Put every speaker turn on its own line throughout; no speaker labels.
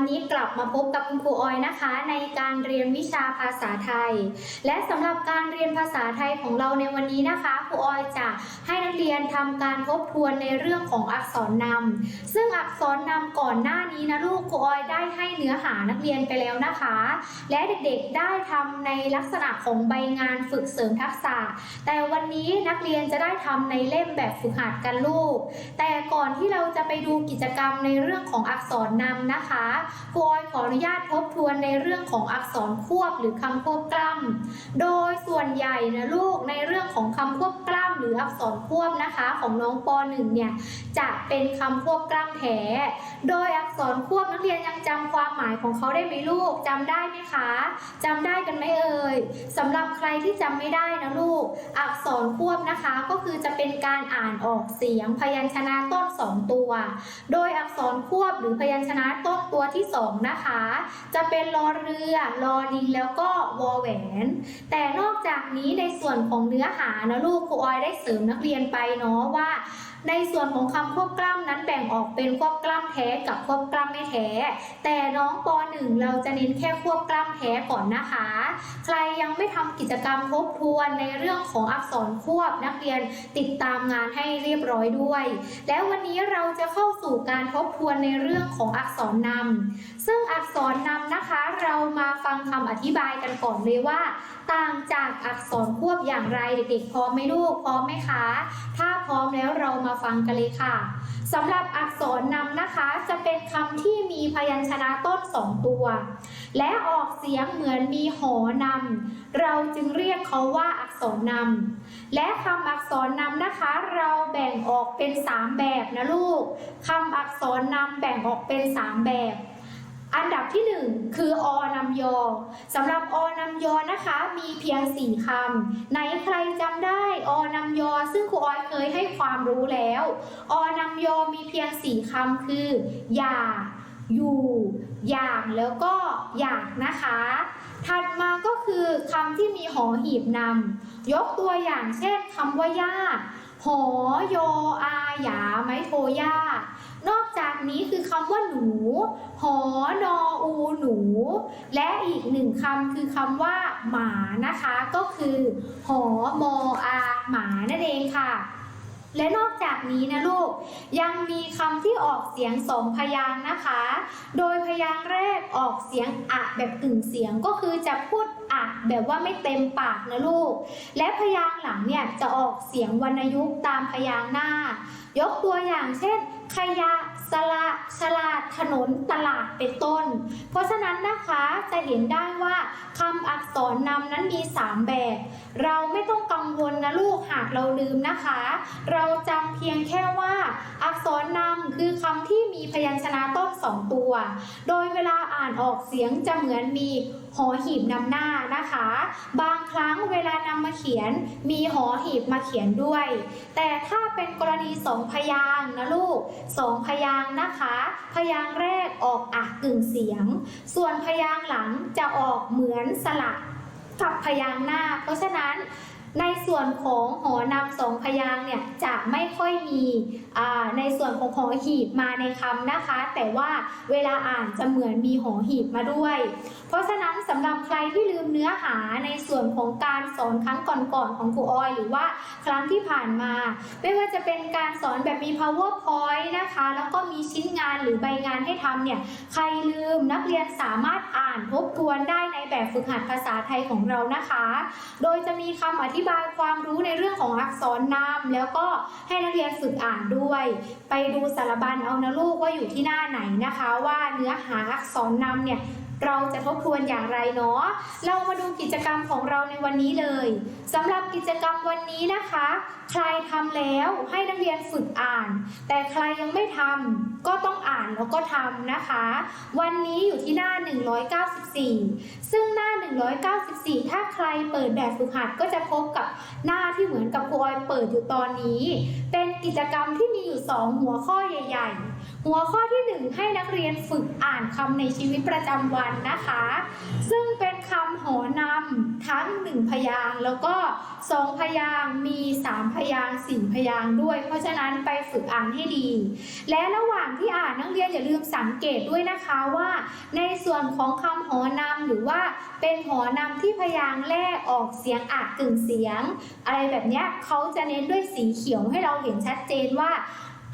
นนี้กลับมาพบกับคุณครูออยนะคะ ในการเรียนวิชาภาษาไทย และสำหรับการเรียนภาษาไทยของเราในวันนี้นะคะครูออยจะให้นักเรียนทำการทบทวนในเรื่องของอักษรนำซึ่งอักษรนำก่อนหน้านี้นะลูกครูออยได้ให้เนื้อหานักเรียนไปแล้วนะคะ และเด็กๆได้ทำในลักษณะของใบงานฝึกเสริมทักษะ แต่วันนี้นักเรียนจะได้ทำในเล่มแบบฝึกหัดกันลูก แต่ก่อนที่เราจะไปดูกิจกรรมในเรื่องของอักษรนำนะคะครูออยขออนุญาตทบทวนในเรื่องของอักษรควบหรือคำควบกล้ำโดยส่วนใหญ่นะลูกในเรื่องของคำควบกล้ำ หรืออักษรควบนะคะของน้องป .1 เนี่ยจะเป็นคำควบกล้ำแท้ โดยอักษรควบนักเรียนยังจำความหมายของเขาได้ไหมลูกจำได้ไหมคะจำได้กันไหมเอ่ยสำหรับใครที่จำไม่ได้นะลูก อักษรควบนะคะก็คือจะเป็นการอ่านออกเสียงพยัญชนะต้นสองตัว โดยอักษรควบหรือพยัญชนะต้นตัวที่สองนะคะ จะเป็นรอเรือรอลิงแล้วก็วอแหวน แต่นอกจากนี้ในส่วนของเนื้อหานะลูกครูออยได้เสริมนักเรียนไปเนาะว่า ในส่วนของคำควบกล้ำนั้นแบ่งออกเป็นควบกล้ำแท้กับควบกล้ำไม่แท้ แต่น้องป .1 เราจะเน้นแค่ควบกล้ำแท้ก่อนนะคะ ใครยังไม่ทำกิจกรรมทบทวนในเรื่องของอักษรควบนักเรียนติดตามงานให้เรียบร้อยด้วย แล้ววันนี้เราจะเข้าสู่การทบทวนในเรื่องของอักษรนำซึ่งอักษรนำนะคะเรามาฟังคำอธิบายกันก่อนเลยว่า ต่างจากอักษรควบอย่างไรเด็กๆพร้อมไหมลูกพร้อมไหมคะ ถ้าพร้อมแล้วเรามาาฟังกันเลยค่ะสำหรับอักษรนำนะคะ จะเป็นคำที่มีพยัญชนะต้นสองตัว และออกเสียงเหมือนมีหอนำเราจึงเรียกเขาว่าอักษรนำและคำอักษรนำนะคะ เราแบ่งออกเป็น 3 แบบนะลูกคำอักษรนำแบ่งออกเป็น 3 แบบ อันดับที่ 1 คืออนำยอสำหรับอนำยอนะคะ มีเพียง 4คำไหนใครจำได้อนำยอ ซึ่งครูออยเคยให้ความรู้แล้วอนำยอมีเพียง 4คำคือ อย่า อยู่ อย่างแล้วก็อยากนะคะ ถัดมาก็คือคำที่มีหอหีบนำยกตัวอย่างเช่นคำว่าย่า หอยออาหยาไม้โทย่านอกจากนี้คือคำว่าหนู หอนออูหนู และอีกหนึ่งคำคือคำว่า หมานะคะ ก็คือ หอมออาหมานั่นเองค่ะ และนอกจากนี้นะลูก ยังมีคำที่ออกเสียงสองพยางนะคะ โดยพยางแรกออกเสียงอะแบบกึ่งเสียงก็คือจะพูดากแบบว่าไม่เต็มปากนะลูก และพยางค์หลังเนี่ยจะออกเสียงวรรณยุกต์ตามพยางค์หน้า ยกตัวอย่างเช่น ขยะสละฉลาด ถนน ตลาด เป็นต้น เพราะฉะนั้นนะคะจะเห็นได้ว่าคำอักษรนำนั้นมี 3 แบบ เราไม่ต้องกังวลนะลูกหากเราลืมนะคะ เราจำเพียงแค่ว่า อักษรนำคือคำที่มีพยัญชนะต้นสองตัว โดยเวลาอ่านออกเสียงจะเหมือนมีหอหีบนำหน้านะคะ บางครั้งเวลานำมาเขียนมีหอหีบมาเขียนด้วย แต่ถ้าเป็นกรณีสองพยางนะลูกสองพยางนะคะ พยางแรกออกอะกึ่งเสียง ส่วนพยางหลังจะออกเหมือนสลับกับพยางหน้า เพราะฉะนั้น ในส่วนของหอนำสองพยางเนี่ยจะไม่ค่อยมีในส่วนของหอหีบมาในคำนะคะ แต่ว่าเวลาอ่านจะเหมือนมีหอหีบมาด้วย เพราะฉะนั้นสำหรับใครที่ลืมเนื้อหาในส่วนของการสอนครั้งก่อนๆของครูออย หรือว่าครั้งที่ผ่านมา ไม่ว่าจะเป็นการสอนแบบมี powerpoint นะคะ แล้วก็มีชิ้นงานหรือใบงานให้ทำเนี่ยใครลืมนักเรียนสามารถอ่านทบทวนได้ในแบบฝึกหัดภาษาไทยของเรานะคะ โดยจะมีคำอธิบายความรู้ในเรื่องของอักษรนำแล้วก็ให้นักเรียนฝึกอ่านด้วย ไปดูสารบัญเอานะลูกว่าอยู่ที่หน้าไหนนะคะ ว่าเนื้อหาอักษรนำเนี่ย เราจะทบทวนอย่างไรเนาะ เรามาดูกิจกรรมของเราในวันนี้เลยสำหรับกิจกรรมวันนี้นะคะ ใครทำแล้วให้นักเรียนฝึกอ่าน แต่ใครยังไม่ทำก็ต้องอ่านแล้วก็ทำนะคะ วันนี้อยู่ที่หน้า 194 ซึ่งหน้า 194 ถ้าใครเปิดแบบฝึกหัดก็จะพบกับหน้าที่เหมือนกับครูออยเปิดอยู่ตอนนี้ เป็น กิจกรรมที่มีอยู่ 2 หัวข้อใหญ่ ๆ หัวข้อที่ 1 ให้นักเรียนฝึกอ่านคำในชีวิตประจำวันนะคะ ซึ่งเป็น คำหอนำทั้งหนึ่งพยางแล้วก็สองพยางมีสามพยางสี่พยางด้วย เพราะฉะนั้นไปฝึกอ่านให้ดี และระหว่างที่อ่านนักเรียนอย่าลืมสังเกตด้วยนะคะว่า ในส่วนของคำหอนำหรือว่าเป็นหอนำที่พยางแรกออกเสียงอากึ่งเสียง อะไรแบบนี้เขาจะเน้นด้วยสีเขียวให้เราเห็นชัดเจนว่า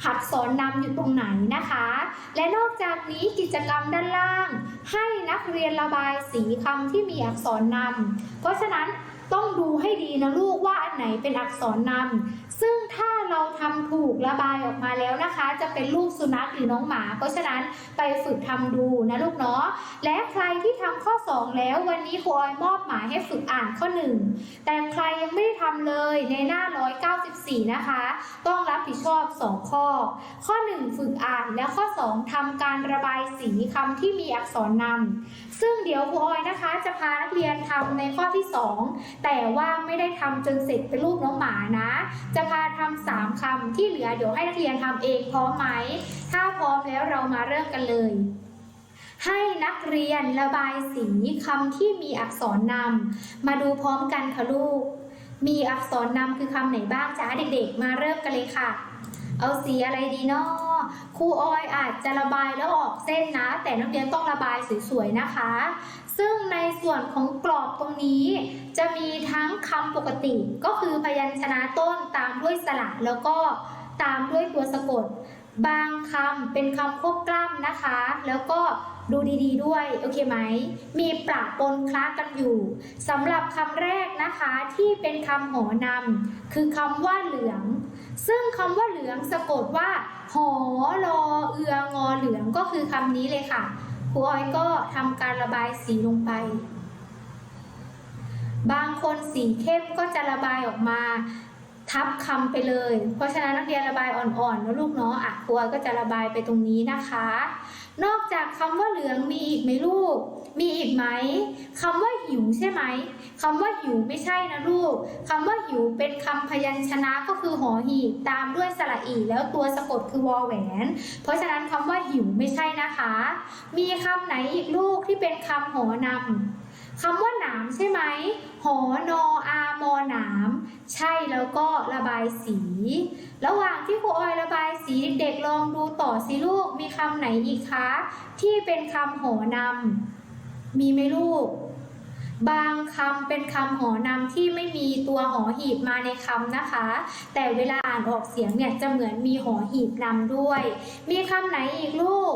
หัดสอนนำอยู่ตรงไหนนะคะ และนอกจากนี้กิจกรรมด้านล่าง ให้นักเรียนระบายสีคำที่มีอักษรนำเพราะฉะนั้น ต้องดูให้ดีนะลูกว่าอันไหนเป็นอักษรนำซึ่งถ้าเราทำถูกระบายออกมาแล้วนะคะ จะเป็นรูปสุนัขหรือน้องหมา เพราะฉะนั้นไปฝึกทำดูนะลูกเนาะและใครที่ทำข้อ 2 แล้ววันนี้ครูออยมอบหมายให้ฝึกอ่านข้อ 1 แต่ใครยังไม่ได้ทำเลยในหน้า 194 นะคะ ต้องรับผิดชอบ 2 ข้อ ข้อ 1 ฝึกอ่านและข้อ 2ทำการระบายสีคำที่มีอักษรนำซึ่งเดี๋ยวครูออยนะคะ จะพานักเรียนทำในข้อที่ 2แต่ว่าไม่ได้ทำจนเสร็จเป็นรูปน้องหมานะ จะพาทำสามคำที่เหลือเดี๋ยวให้นักเรียนทำเองพร้อมไหม ถ้าพร้อมแล้วเรามาเริ่มกันเลย ให้นักเรียนระบายสีคำที่มีอักษรนำมาดูพร้อมกันค่ะลูก มีอักษรนำคือคำไหนบ้างจ้าเด็กๆ มาเริ่มกันเลยค่ะ เอาสีอะไรดีเนาะครูออยอาจจะระบายแล้วออกเส้นนะ แต่นักเรียนต้องระบายสวยๆนะคะ ซึ่งในส่วนของกรอบตรงนี้ จะมีทั้งคำปกติก็คือพยัญชนะต้นตามด้วยสระแล้วก็ตามด้วยตัวสะกด บางคำเป็นคำควบกล้ำนะคะ แล้วก็ดูดีๆด้วย โอเคไหม มีปะปนคล้ากันอยู่สำหรับคำแรกนะคะที่เป็นคำหอนำคือคำว่าเหลือง ซึ่งคำว่าเหลืองสะกดว่า หอรอเอืองอเหลืองก็คือคำนี้เลยค่ะครูออยก็ทำการระบายสีลงไป บางคนสีเข้มก็จะระบายออกมา ทับคำไปเลย เพราะฉะนั้นนักเรียนระบายอ่อนๆนะลูกเนาะอะครูออยก็จะระบายไปตรงนี้นะคะ นอกจากคำว่าเหลืองมีอีกไหมลูก มีอีกไหมคำว่าหิวใช่ไหมคำว่าหิวไม่ใช่นะลูกคำว่าหิวเป็นคำพยัญชนะก็คือหอหีบตามด้วยสระอีแล้วตัวสะกดคือวอแหวน เพราะฉะนั้นคำว่าหิวไม่ใช่นะคะ มีคำไหนอีกลูกที่เป็นคำหอนำ คำว่าหนามใช่ไหมหอนออามอหนาม ใช่แล้วก็ระบายสี ระหว่างที่ครูออยระบายสีเด็กๆลองดูต่อสิลูก มีคำไหนอีกคะ ที่เป็นคำหอนำมีไหมลูก บางคำเป็นคำหอนำที่ไม่มีตัวหอหีบมาในคำนะคะ แต่เวลาอ่านออกเสียงเนี่ยจะเหมือนมีหอหีบนำด้วย มีคำไหนอีกลูก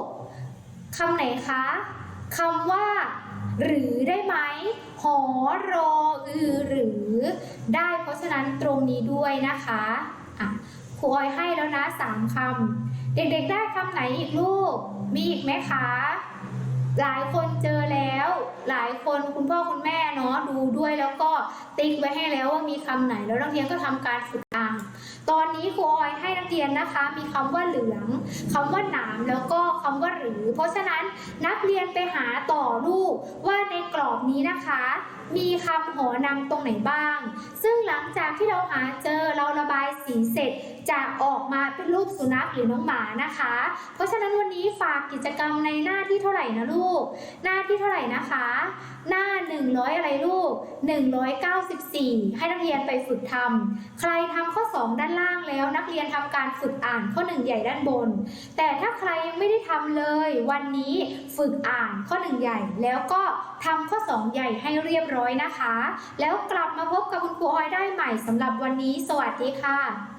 คำไหนคะคำว่า หรือได้ไหมหอรออือหรือได้เพราะฉะนั้นตรงนี้ด้วยนะคะอะครูออยให้แล้วนะสามคำเด็กๆได้คำไหนอีกลูก มีอีกไหมคะ หลายคนเจอแล้ว หลายคนคุณพ่อคุณแม่เนาะดูด้วยแล้วก็ติ๊กไว้ให้แล้วว่ามีคำไหนแล้วนักเรียนก็ทำการฝึกอ่านตอนนี้ครูออยให้นักเรียนนะคะ มีคำว่าเหลืองคำว่าหนามแล้วก็คำว่าหรือ เพราะฉะนั้นนักเรียนไปหาต่อลูกว่าในกรอบนี้นะคะ มีคำหอนำตรงไหนบ้าง ซึ่งหลังจากที่เราหาเจอเราระบายสีเสร็จ จะออกมาเป็นรูปสุนัขหรือน้องหมานะคะ เพราะฉะนั้นวันนี้ฝากกิจกรรมในหน้าที่เท่าไหร่นะลูก หน้าที่เท่าไหร่นะคะ หน้า 100 อะไรลูก 194 ให้นักเรียนไปฝึกทำใครทำข้อ 2 ด้านล่างแล้วนักเรียนทำการฝึกอ่านข้อ 1 ใหญ่ด้านบน แต่ถ้าใครยังไม่ได้ทำเลย วันนี้ฝึกอ่านข้อ 1 ใหญ่ แล้วก็ทำข้อ 2 ใหญ่ให้เรียบร้อยนะคะ แล้วกลับมาพบกับคุณครูออยได้ใหม่สำหรับวันนี้ สวัสดีค่ะ